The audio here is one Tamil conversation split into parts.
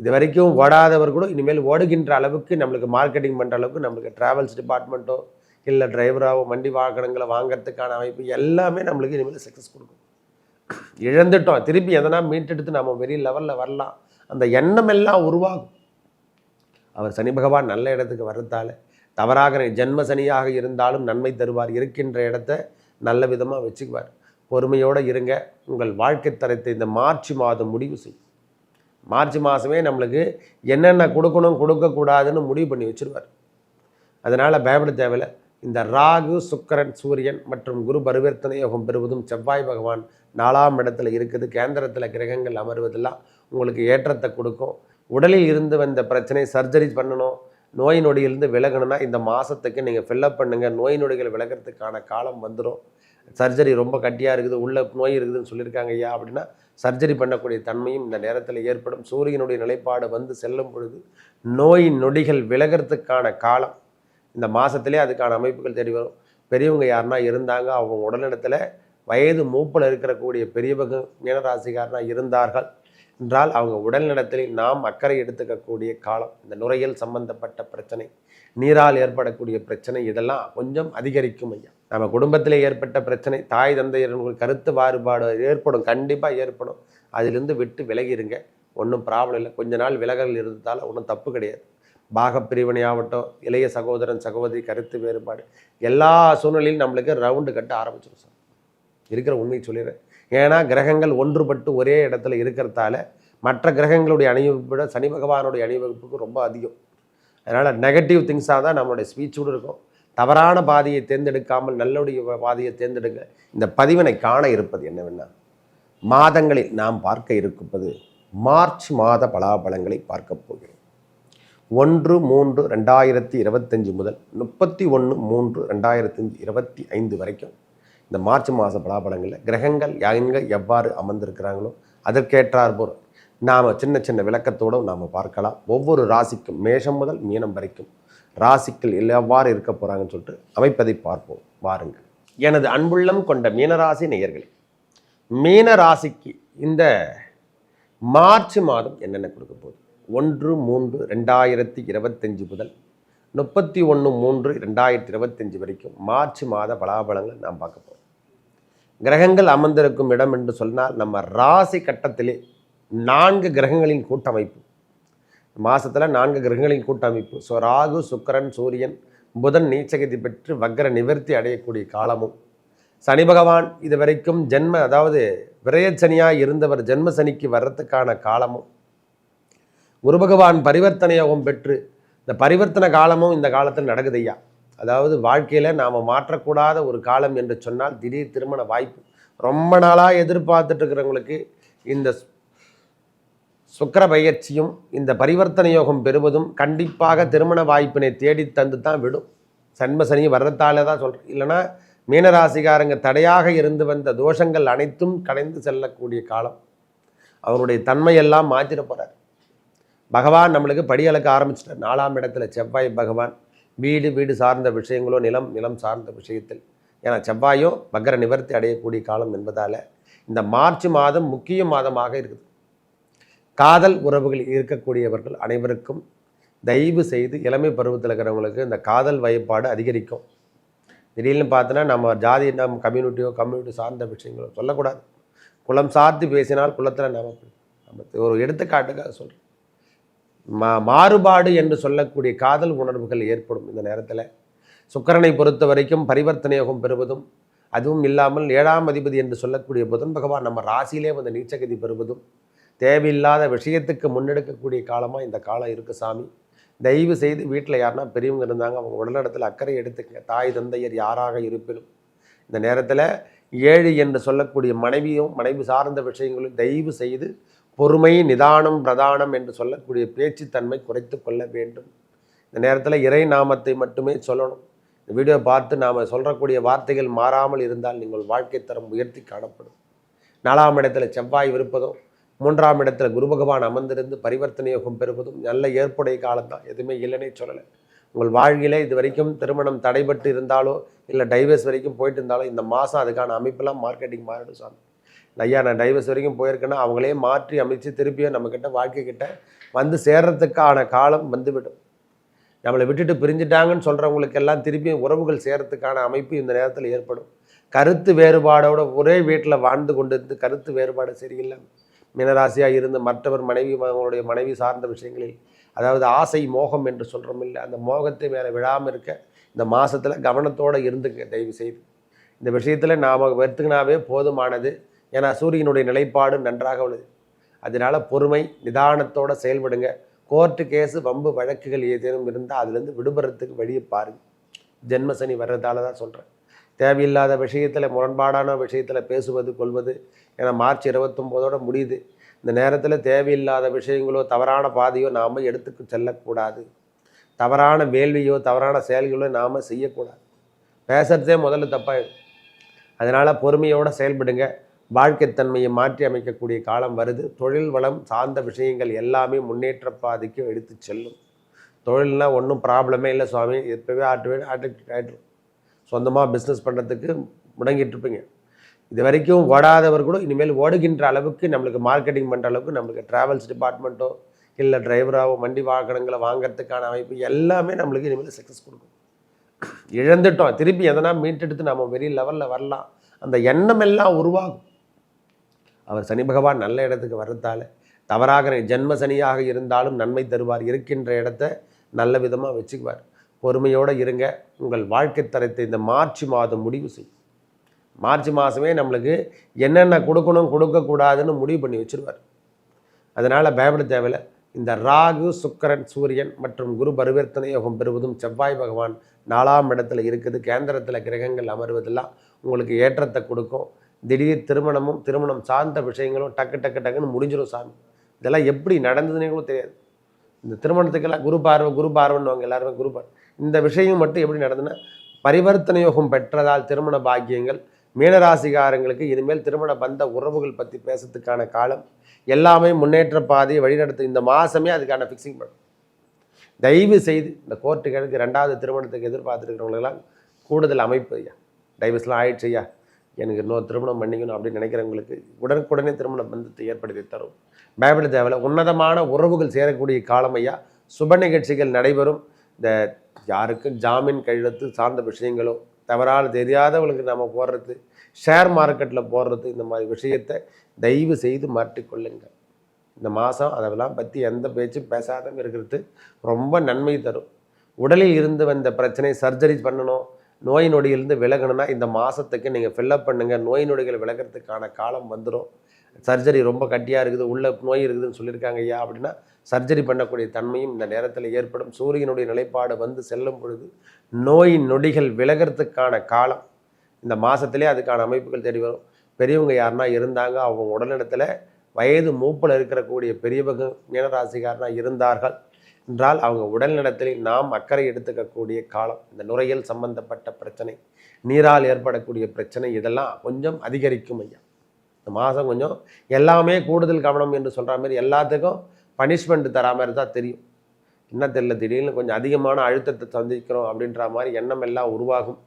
இது வரைக்கும் ஓடாதவர் கூட இனிமேல் ஓடுகின்ற அளவுக்கு நம்மளுக்கு மார்க்கெட்டிங் பண்ணுற அளவுக்கு நம்மளுக்கு ட்ராவல்ஸ் டிபார்ட்மெண்ட்டோ இல்லை டிரைவராகவோ வண்டி வாகனங்களை வாங்குறதுக்கான அமைப்பு எல்லாமே நம்மளுக்கு இனிமேல் சக்ஸஸ் கொடுக்கும். இழந்துட்டோம். திருப்பி எதனா மீட்டெடுத்து நம்ம வெறி லெவலில் வரலாம். அந்த எண்ணம் எல்லாம் உருவாகும். அவர் சனி பகவான் நல்ல இடத்துக்கு வர்றதால தவறாக ஜென்ம சனியாக இருந்தாலும் நன்மை தருவார் இருக்கின்ற இடத்த நல்ல விதமாக வச்சுக்குவார். பொறுமையோடு இருங்க. உங்கள் வாழ்க்கை தரத்தை இந்த மார்ச் மாதம் முடிவு செய்யும். மார்ச் மாதமே நம்மளுக்கு என்னென்ன கொடுக்கணும் கொடுக்கக்கூடாதுன்னு முடிவு பண்ணி வச்சுருவார். அதனால் பயப்பட தேவையில்லை. இந்த ராகு சுக்கரன் சூரியன் மற்றும் குரு பரிவர்த்தனை யோகம் பெறுவதும் செவ்வாய் பகவான் நாலாம் இடத்துல இருக்குது. கேந்திரத்தில் கிரகங்கள் அமர்வதெல்லாம் உங்களுக்கு ஏற்றத்தை கொடுக்கும். உடலில் இருந்து வந்த பிரச்சனை சர்ஜரி பண்ணணும் நோய் நொடியிலிருந்து விலகணும்னா இந்த மாதத்துக்கு நீங்கள் ஃபில்லப் பண்ணுங்கள் நோய் நொடிகள் விலகிறதுக்கான காலம் வந்துடும் சர்ஜரி ரொம்ப கட்டியாக இருக்குது. உள்ள நோய் இருக்குதுன்னு சொல்லியிருக்காங்க ஐயா அப்படின்னா சர்ஜரி பண்ணக்கூடிய தன்மையும் இந்த நேரத்தில் ஏற்படும். சூரியனுடைய நிலைப்பாடு வந்து செல்லும் பொழுது நோய் நொடிகள் விலகிறதுக்கான காலம். இந்த மாதத்திலே அதுக்கான அமைப்புகள் தேடி வரும். பெரியவங்க யாருனா இருந்தாங்க அவங்க உடல்நலத்தில் வயது மூப்பில் இருக்கக்கூடிய பெரியவங்க மீனராசிக்காரனா இருந்தார்கள். என்றால் அவங்க உடல்நலத்தில் நாம் அக்கறை எடுத்துக்கக்கூடிய காலம் இந்த நுரையல் சம்பந்தப்பட்ட பிரச்சனை நீரால் ஏற்படக்கூடிய பிரச்சனை இதெல்லாம் கொஞ்சம் அதிகரிக்கும் ஐயா. நம்ம குடும்பத்தில் ஏற்பட்ட பிரச்சனை தாய் தந்தையர்கள் கருத்து மாறுபாடு ஏற்படும் கண்டிப்பாக ஏற்படும். அதிலிருந்து விட்டு விலகிருங்க. ஒன்றும் ப்ராப்ளம் இல்லை. கொஞ்ச நாள் விலகல் இருந்ததால் ஒன்றும் தப்பு கிடையாது. பாகப் ஆகட்டும் இளைய சகோதரன் சகோதரி கருத்து வேறுபாடு எல்லா சூழ்நிலையும் நம்மளுக்கு ரவுண்டு கட்ட ஆரம்பிச்சிடும் சார். இருக்கிற உண்மையை சொல்லிடுறேன். ஏன்னா கிரகங்கள் ஒன்றுபட்டு ஒரே இடத்துல இருக்கிறதால மற்ற கிரகங்களுடைய அணிவகுப்பை விட சனி பகவானுடைய அணிவகுப்புக்கு ரொம்ப அதிகம். அதனால் நெகட்டிவ் திங்ஸாக தான் நம்மளுடைய ஸ்பீச்சோடு இருக்கும். தவறான பாதையை தேர்ந்தெடுக்காமல் நல்லுடைய பாதையை தேர்ந்தெடுங்க. இந்த பதிவினை காண இருப்பது என்னவென்னா மாதங்களில் நாம் பார்க்க இருப்பது மார்ச் மாத பலாபலங்களை பார்க்க போகிறோம். ஒன்று மூன்று ரெண்டாயிரத்தி இருபத்தஞ்சு முதல் முப்பத்தி ஒன்று மூன்று ரெண்டாயிரத்தி இருபத்தி ஐந்து வரைக்கும் இந்த மார்ச் மாத பலாபலங்களில் கிரகங்கள் எங்கே எவ்வாறு அமர்ந்திருக்கிறாங்களோ அதற்கேற்றார் போல் நாம் சின்ன சின்ன விளக்கத்தோடு நாம் பார்க்கலாம். ஒவ்வொரு ராசிக்கும் மேஷம் முதல் மீனம் வரைக்கும் ராசிக்கள் எவ்வாறு இருக்க போகிறாங்கன்னு சொல்லிட்டு அமைப்பதை பார்ப்போம். வாருங்கள். எனது அன்புள்ளம் கொண்ட மீனராசி நேயர்களே மீன ராசிக்கு இந்த மார்ச் மாதம் என்னென்ன கொடுக்க போகுது? ஒன்று மூன்று ரெண்டாயிரத்தி இருபத்தஞ்சி முதல் முப்பத்தி ஒன்று மூன்று ரெண்டாயிரத்தி இருபத்தஞ்சி வரைக்கும் மார்ச் மாத பலாபலங்கள் நாம் பார்க்க போகிறோம் கிரகங்கள் அமர்ந்திருக்கும் இடம் என்று சொன்னால் நம்ம ராசி கட்டத்திலே நான்கு கிரகங்களின் கூட்டமைப்பு. மாசத்துல நான்கு கிரகங்களின் கூட்டமைப்பு. ஸோ ராகு சுக்கரன் சூரியன் புதன் நீச்சகதி பெற்று வக்கர நிவர்த்தி அடையக்கூடிய காலமும். சனி பகவான் இது வரைக்கும் ஜென்ம அதாவது விரயச்சனியாக இருந்தவர் ஜென்ம சனிக்கு வர்றதுக்கான காலமும். குரு பகவான் பரிவர்த்தனை யோகம் பெற்று இந்த பரிவர்த்தனை காலமும் இந்த காலத்தில் நடக்குது ஐயா. அதாவது வாழ்க்கையில் நாம் மாற்றக்கூடாத ஒரு காலம் என்று சொன்னால் திடீர் திருமண வாய்ப்பு. ரொம்ப நாளாக எதிர்பார்த்துட்ருக்கிறவங்களுக்கு இந்த சுக்கர பயிற்சியும் இந்த பரிவர்த்தனை யோகம் பெறுவதும் கண்டிப்பாக திருமண வாய்ப்பினை தேடி தந்து தான் விடும். சன்ம சனி வர்றதால தான் சொல்கிறேன் இல்லைன்னா மீனராசிகாரங்க தடையாக இருந்து வந்த தோஷங்கள் அனைத்தும் கடைந்து செல்லக்கூடிய காலம். அவருடைய தன்மையெல்லாம் மாற்றிட போகிறார் பகவான் நம்மளுக்கு படி ஆரம்பிச்சிட்டார். நாலாம் இடத்துல செவ்வாய் பகவான். வீடு வீடு சார்ந்த விஷயங்களோ நிலம் நிலம் சார்ந்த விஷயத்தில். ஏன்னா செவ்வாயும் பக்கர நிவர்த்தி அடையக்கூடிய காலம் என்பதால் இந்த மார்ச் மாதம் முக்கிய மாதமாக இருக்குது. காதல் உறவுகள் இருக்கக்கூடியவர்கள் அனைவருக்கும் தயவு செய்து இளமை பருவத்தில் இருக்கிறவங்களுக்கு இந்த காதல் வயப்பாடு அதிகரிக்கும். திடீர்னு பார்த்தோன்னா நம்ம ஜாதி நம்ம கம்யூனிட்டியோ கம்யூனிட்டி சார்ந்த விஷயங்களோ சொல்லக்கூடாது. குலம் சார்ந்து பேசினால் குலத்தில் நம்ம நம்ம ஒரு எடுத்துக்காட்டுக்காக சொல்கிறேன் மா மாறுபாடு என்று சொல்லக்கூடிய காதல் உணர்வுகள் ஏற்படும் இந்த நேரத்தில். சுக்கரனை பொறுத்த வரைக்கும் பரிவர்த்தனை யோகம் பெறுவதும் அதுவும் இல்லாமல் ஏழாம் அதிபதி என்று சொல்லக்கூடிய புதன் பகவான் நம்ம ராசியிலே வந்து நீச்சகதி பெறுவதும் தேவையில்லாத விஷயத்துக்கு முன்னெடுக்கக்கூடிய காலமாக இந்த காலம் இருக்குது சாமி. தயவு செய்து வீட்டில் யாருன்னா பெரியவங்க இருந்தாங்க அவங்க உடல்நலத்தில் அக்கறை எடுத்துக்கங்க. தாய் தந்தையர் யாராக இருப்பினும் இந்த நேரத்தில் ஏழு என்று சொல்லக்கூடிய மனைவியும் மனைவி சார்ந்த விஷயங்களும் தயவு செய்து பொறுமை நிதானம் பிரதானம் என்று சொல்லக்கூடிய பேச்சுத்தன்மை குறைத்து கொள்ள வேண்டும். இந்த நேரத்தில் இறை நாமத்தை மட்டுமே சொல்லணும். இந்த வீடியோ பார்த்து நாம் சொல்லக்கூடிய வார்த்தைகள் மாறாமல் இருந்தால் நீங்கள் வாழ்க்கை தரம் உயர்த்தி காணப்படும். நாலாம் இடத்துல செவ்வாய் இருப்பதும் மூன்றாம் இடத்துல குரு பகவான் அமர்ந்திருந்து பரிவர்த்தனை யோகம் பெறுவதும் நல்ல ஏற்புடைய காலம்தான் எதுவுமே இல்லைன்னே சொல்லலை. உங்கள் வாழ்விலே இது வரைக்கும் திருமணம் தடைபட்டு இருந்தாலோ இல்லை டைவர்ஸ் வரைக்கும் போயிட்டு இருந்தாலோ இந்த மாதம் அதுக்கான அமைப்பெல்லாம் மார்க்கெட்டிங் மாறிடும் சாமி. ஐயா நான் டைவர்ஸ் வரைக்கும் போயிருக்கேன்னா அவங்களே மாற்றி அமைச்சு திருப்பியும் நம்மக்கிட்ட வாழ்க்கை கிட்ட வந்து சேர்றதுக்கான காலம் வந்துவிடும். நம்மளை விட்டுட்டு பிரிஞ்சுட்டாங்கன்னு சொல்கிறவங்களுக்கெல்லாம் திருப்பியும் உறவுகள் சேர்றதுக்கான அமைப்பு இந்த நேரத்தில் ஏற்படும். கருத்து வேறுபாடோட ஒரே வீட்டில் வாழ்ந்து கொண்டு இருந்து கருத்து வேறுபாடு சரியில்லை. மினராசியாக இருந்து மற்றவர் மனைவி அவங்களுடைய மனைவி சார்ந்த விஷயங்களில் அதாவது ஆசை மோகம் என்று சொல்கிறோம் இல்லை அந்த மோகத்தை மேலே விழாமல் இருக்க இந்த மாதத்தில் கவனத்தோடு இருந்துங்க தயவு செய்து இந்த விஷயத்தில் நாம் வெறுத்துக்கினாவே போதுமானது. ஏன்னா சூரியனுடைய நிலைப்பாடு நன்றாக உள்ளது. அதனால் பொறுமை நிதானத்தோடு செயல்படுங்க. கோர்ட்டு கேஸு வம்பு வழக்குகள் ஏதேனும் இருந்தால் அதுலேருந்து விடுபடுறதுக்கு வழியை பாருங்கள் ஜென்மசனி வர்றதால தான் சொல்கிறேன் தேவையில்லாத விஷயத்தில் முரண்பாடான விஷயத்தில் பேசுவது கொள்வது. ஏன்னா மார்ச் இருபத்தொம்போதோடு முடியுது. இந்த நேரத்தில் தேவையில்லாத விஷயங்களோ தவறான பாதையோ நாம் எடுத்துக்கு செல்லக்கூடாது. தவறான வேள்வியோ தவறான செயல்களோ நாம் செய்யக்கூடாது. பேசுகிறதே முதல்ல தப்பாயிடும். அதனால் பொறுமையோடு செயல்படுங்க. வாழ்க்கைத்தன்மையை மாற்றி அமைக்கக்கூடிய காலம் வருது. தொழில் வளம் சார்ந்த விஷயங்கள் எல்லாமே முன்னேற்ற பாதைக்கு எடுத்து செல்லும். தொழில்னால் ஒன்றும் ப்ராப்ளமே இல்லை சுவாமி. எப்போவே ஆட்டுவே ஆட்டு ஆயிட்டுரும் சொந்தமாக பிஸ்னஸ் பண்ணுறதுக்கு முடங்கிட்டு இருப்பீங்க. இது வரைக்கும் ஓடாதவர் கூட இனிமேல் ஓடுகின்ற அளவுக்கு நம்மளுக்கு மார்க்கெட்டிங் பண்ணுற அளவுக்கு நம்மளுக்கு ட்ராவல்ஸ் டிபார்ட்மெண்ட்டோ இல்லை டிரைவராகவோ வண்டி வாகனங்களை வாங்குறதுக்கான அமைப்பு எல்லாமே நம்மளுக்கு இனிமேல் சக்ஸஸ் கொடுக்கும். இழந்துட்டோம். திருப்பி எதனா மீட்டெடுத்து நம்ம பெரிய லெவலில் வரலாம். அந்த எண்ணம் எல்லாம் உருவாகும். அவர் சனி பகவான் நல்ல இடத்துக்கு வர்றதால தவறாக ஜென்ம சனியாக இருந்தாலும் நன்மை தருவார் இருக்கின்ற இடத்த நல்ல விதமாக வச்சுக்குவார். பொறுமையோடு இருங்க. உங்கள் வாழ்க்கை தரத்தை இந்த மார்ச் மாதம் முடிவு செய்யும். மார்ச் மாதமே நம்மளுக்கு என்னென்ன கொடுக்கணும் கொடுக்கக்கூடாதுன்னு முடிவு பண்ணி வச்சுருவார். அதனால் பயப்பட தேவையில்லை. இந்த ராகு சுக்கரன் சூரியன் மற்றும் குரு பரிவர்த்தனை யோகம் பெறுவதும் செவ்வாய் பகவான் நாலாம் இடத்துல இருக்குது. கேந்திரத்தில் கிரகங்கள் அமர்வதெல்லாம் உங்களுக்கு ஏற்றத்தை கொடுக்கும். திடீர் திருமணமும் திருமணம் சார்ந்த விஷயங்களும் டக்கு டக்கு டக்குன்னு முடிஞ்சிடும் சாமி. இதெல்லாம் எப்படி நடந்ததுன்னே கூட தெரியாது. இந்த திருமணத்துக்கெல்லாம் குரு பார்வை குரு பார்வைன்னு எல்லாருமே குரு பார்வை. இந்த விஷயம் மட்டும் எப்படி நடந்ததுன்னா பரிவர்த்தனை யோகம் பெற்றதால் திருமண பாக்கியங்கள் மீனராசிகாரங்களுக்கு இனிமேல் திருமண பந்த உறவுகள் பற்றி பேசுறதுக்கான காலம் எல்லாமே முன்னேற்ற பாதையை வழிநடத்து இந்த மாதமே அதுக்கான ஃபிக்ஸிங் பண்ணும் தயவு செய்து இந்த கோர்ட்டு கிழக்கு ரெண்டாவது திருமணத்துக்கு எதிர்பார்த்துருக்கிறவங்களெல்லாம் கூடுதல் அமைப்பு ஐயா. டைவர்ஸ்லாம் ஆயிடுச்சு ஐயா. எனக்கு இன்னொரு திருமணம் பண்ணிக்கணும் அப்படின்னு நினைக்கிறவங்களுக்கு உடனுக்குடனே திருமண பந்தத்தை ஏற்படுத்தி தரும். பயப்பட தேவையில்ல உன்னதமான உறவுகள் சேரக்கூடிய காலமையா சுப நிகழ்ச்சிகள் நடைபெறும். இந்த யாருக்கும் ஜாமீன் கழுத்து சார்ந்த விஷயங்களோ தவறால் தெரியாதவங்களுக்கு நம்ம போடுறது ஷேர் மார்க்கெட்டில் போடுறது இந்த மாதிரி விஷயத்தை தயவு செய்து மாற்றிக்கொள்ளுங்கள் இந்த மாதம் அதெல்லாம் பற்றி எந்த பேச்சும் பேசாத இருக்கிறது ரொம்ப நன்மை தரும். உடலில் இருந்து வந்த பிரச்சனை சர்ஜரி பண்ணணும். நோய் நொடியிலிருந்து விலகணும்னா இந்த மாதத்துக்கு நீங்கள் ஃபில்லப் பண்ணுங்கள் நோய் நொடிகள் விலகிறதுக்கான காலம் வந்துடும் சர்ஜரி ரொம்ப கட்டியாக இருக்குது. உள்ள நோய் இருக்குதுன்னு சொல்லியிருக்காங்க ஐயா. அப்படின்னா சர்ஜரி பண்ணக்கூடிய தன்மையும் இந்த நேரத்தில் ஏற்படும். சூரியனுடைய நிலைப்பாடு வந்து செல்லும் பொழுது நோய் நொடிகள் விலகிறதுக்கான காலம் இந்த மாதத்துலேயே அதுக்கான அமைப்புகள் தேடி வரும். பெரியவங்க யாருன்னா இருந்தாங்க. அவங்க உடல்நலத்தில் வயது மூப்பில் இருக்கக்கூடிய பெரியவங்க மீனராசிக்காரனா இருந்தார்கள். என்றால் அவங்க உடல் உடல்நலத்தில் நாம் அக்கறை எடுத்துக்கக்கூடிய காலம் இந்த நுரையல் சம்பந்தப்பட்ட பிரச்சனை நீரால் ஏற்படக்கூடிய பிரச்சனை இதெல்லாம் கொஞ்சம் அதிகரிக்கும் ஐயா. இந்த மாதம் கொஞ்சம் எல்லாமே கூடுதல் கவனம் என்று சொல்கிற மாதிரி எல்லாத்துக்கும் பனிஷ்மெண்ட் தரா மாதிரி தான் தெரியும். என்ன தெரியல திடீர்னு கொஞ்சம் அதிகமான அழுத்தத்தை சந்திக்கிறோம் அப்படின்ற மாதிரி எண்ணம் எல்லாம் உருவாகும்.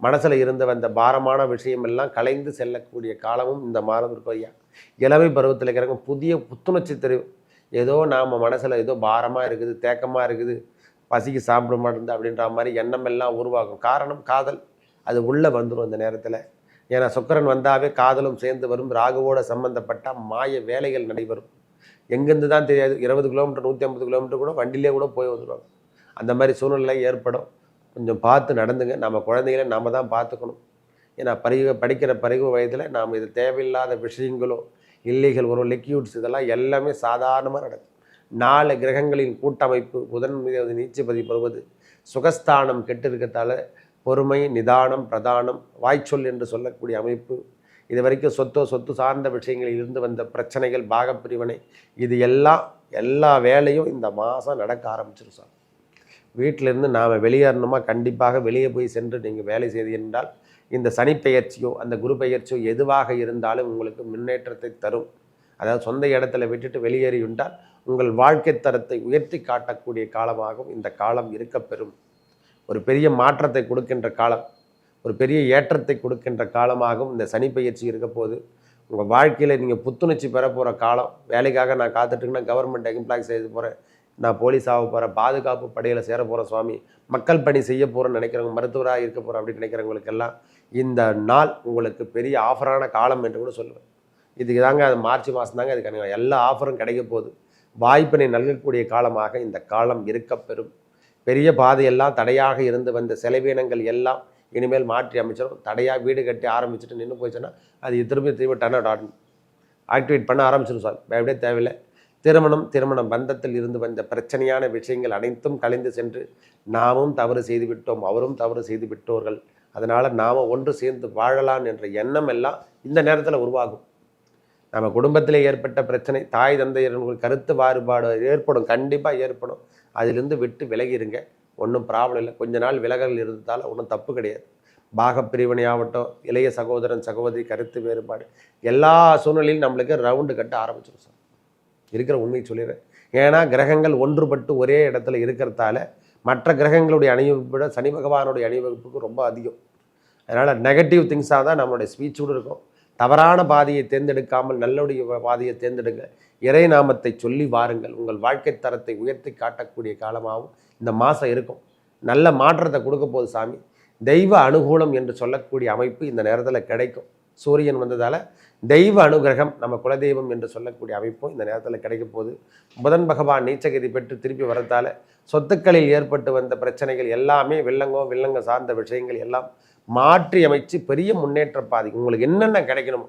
மனசில் இருந்து வந்த பாரமான விஷயம் எல்லாம் கலைந்து செல்லக்கூடிய காலமும் இந்த மாதம் இருக்கும் ஐயா. இளவை பருவத்தில் இருக்கிறவங்க புதிய புத்துணர்ச்சி தெரியும். ஏதோ நாம் மனசில் ஏதோ பாரமாக இருக்குது தேக்கமாக இருக்குது பசிக்கு சாப்பிட மாட்டேங்குது அப்படின்ற மாதிரி எண்ணம் எல்லாம் உருவாகும். காரணம் காதல். அது உள்ளே வந்துடும் இந்த நேரத்தில். ஏன்னா சுக்கரன் வந்தாவே காதலும் சேர்ந்து வரும். ராகுவோட சம்மந்தப்பட்ட மாய வேலைகள் நடைபெறும். எங்கேருந்து தான் தெரியாது. இருபது கிலோமீட்டர் நூற்றி ஐம்பது கிலோமீட்டர் கூட வண்டியிலே கூட போய் வந்துடுவாங்க அந்த மாதிரி சூழ்நிலை ஏற்படும். கொஞ்சம் பார்த்து நடந்துங்க. நம்ம குழந்தைகளை நாம் தான் பார்த்துக்கணும். ஏன்னா பருக படிக்கிற பருவ வயதில் நாம் இது தேவையில்லாத விஷயங்களோ இல்லைகள் ஒரு லிக்யூட்ஸ் இதெல்லாம் எல்லாமே சாதாரணமாக நடக்கும். நாலு கிரகங்களின் கூட்டமைப்பு புதன் மீது நீச்சபதி பெறுவது சுகஸ்தானம் கெட்டு இருக்கத்தால பொறுமை நிதானம் பிரதானம் வாய்ச்சொல் என்று சொல்லக்கூடிய அமைப்பு இது வரைக்கும் சொத்தோ சொத்து சார்ந்த விஷயங்களில் இருந்து வந்த பிரச்சனைகள் பாகப்பிரிவினை இது எல்லாம் எல்லா வேலையும் இந்த மாதம் நடக்க ஆரம்பிச்சிடும் சார். வீட்டிலேருந்து நாம் வெளியேறணுமா? கண்டிப்பாக வெளியே போய் சென்று நீங்கள் வேலை செய்து என்றால் இந்த சனி பெயர்ச்சியோ அந்த குரு பெயர்ச்சியோ எதுவாக இருந்தாலும் உங்களுக்கு முன்னேற்றத்தை தரும். அதாவது சொந்த இடத்துல விட்டுட்டு வெளியேறியுண்டால் உங்கள் வாழ்க்கை தரத்தை உயர்த்தி காட்டக்கூடிய காலமாகவும் இந்த காலம் இருக்கப்பெறும் ஒரு பெரிய மாற்றத்தை கொடுக்கின்ற காலம் ஒரு பெரிய ஏற்றத்தை கொடுக்கின்ற காலமாகவும் இந்த சனி பயிற்சி இருக்க போது உங்கள் வாழ்க்கையில் நீங்கள் புத்துணர்ச்சி பெற போகிற காலம் வேலைக்காக நான் காத்துட்டுங்கன்னா கவர்மெண்ட் எம்ப்ளாய் செய்து போகிறேன் நான் போலீஸ் ஆக போகிறேன் பாதுகாப்பு படையில் சேர போகிறேன் சுவாமி. மக்கள் பணி செய்ய போகிறேன்னு நினைக்கிறவங்க மருத்துவராக இருக்க போகிறேன் அப்படின்னு நினைக்கிறவங்களுக்கெல்லாம் இந்த நாள் உங்களுக்கு பெரிய ஆஃபரான காலம் என்று கூட சொல்லுவேன். இதுக்கு தாங்க அது மார்ச் மாதம் தாங்க அதுக்கான எல்லா ஆஃபரும் கிடைக்க போகுது. வாய்ப்பினை நல்கக்கூடிய காலமாக இந்த காலம் இருக்கப்பெறும் பெரிய பாதையெல்லாம் தடையாக இருந்து வந்த செலவீனங்கள் எல்லாம் இனிமேல் மாற்றி அமைச்சிடும். தடையாக வீடு கட்டி ஆரம்பிச்சுட்டு நின்று போச்சுன்னா அது திரும்பி திரும்பி டன் அவுட் ஆக்டிவேட் பண்ண ஆரம்பிச்சிடும் சார். பயப்படே தேவையில்லை. திருமணம் திருமணம் பந்தத்தில் இருந்து வந்த பிரச்சனையான விஷயங்கள் அனைத்தும் கலைந்து சென்று நாமும் தவறு செய்து விட்டோம். அவரும் தவறு செய்து விட்டோர்கள். அதனால் நாம் ஒன்று சேர்ந்து வாழலாம் என்ற எண்ணம் எல்லாம் இந்த நேரத்தில் உருவாகும். நம்ம குடும்பத்தில் ஏற்பட்ட பிரச்சனை தாய் தந்தையர்கள் கருத்து மாறுபாடு ஏற்படும் கண்டிப்பாக ஏற்படும். அதிலிருந்து விட்டு விலகிருங்க. ஒன்றும் ப்ராப்ளம் இல்லை. கொஞ்ச நாள் விலகல் இருந்ததால் ஒன்றும் தப்பு கிடையாது. பாக பிரிவினையாகட்டும் இளைய சகோதரன் சகோதரி கருத்து வேறுபாடு எல்லா சூழ்நிலையும் நம்மளுக்கு ரவுண்டு கட்ட ஆரம்பிச்சிடும் சார். இருக்கிற உண்மையை சொல்லிடுறேன். ஏன்னா கிரகங்கள் ஒன்றுபட்டு ஒரே இடத்துல இருக்கிறதால மற்ற கிரகங்களுடைய அணிவகுப்பு விட சனி பகவானுடைய அணிவகுப்புக்கு ரொம்ப அதிகம். அதனால் நெகட்டிவ் திங்ஸாக தான் நம்மளுடைய ஸ்பீச்சோடு இருக்கும். தவறான பாதையை தேர்ந்தெடுக்காமல் நல்லுடைய பாதையை தேர்ந்தெடுங்க. இறை நாமத்தை சொல்லி வாருங்கள். உங்கள் வாழ்க்கை தரத்தை உயர்த்தி காட்டக்கூடிய காலமாகவும் இந்த மாதம் இருக்கும். நல்ல மாற்றத்தை கொடுக்க போகுது சாமி. தெய்வ அனுகூலம் என்று சொல்லக்கூடிய அமைப்பு இந்த நேரத்தில் கிடைக்கும். சூரியன் வந்ததால் தெய்வ அனுகிரகம் நம்ம குலதெய்வம் என்று சொல்லக்கூடிய அமைப்பும் இந்த நேரத்தில் கிடைக்க போகுது. புதன் பகவான் நீச்சகதி பெற்று திருப்பி வரத்தால் சொத்துக்களில் ஏற்பட்டு வந்த பிரச்சனைகள் எல்லாமே வில்லங்கோ வில்லங்க சார்ந்த விஷயங்கள் எல்லாம் மாற்றி அமைச்சு பெரிய முன்னேற்ற பாதி. உங்களுக்கு என்னென்ன கிடைக்கணுமோ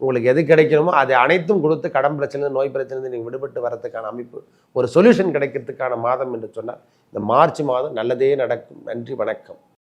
உங்களுக்கு எது கிடைக்கணுமோ அதை அனைத்தும் கொடுத்து கடன் பிரச்சனை நோய் பிரச்சனை நீங்கள் விடுபட்டு வரதுக்கான அமைப்பு ஒரு சொல்யூஷன் கிடைக்கிறதுக்கான மாதம் என்று சொன்னால் இந்த மார்ச் மாதம் நல்லதே நடக்கும். நன்றி வணக்கம்.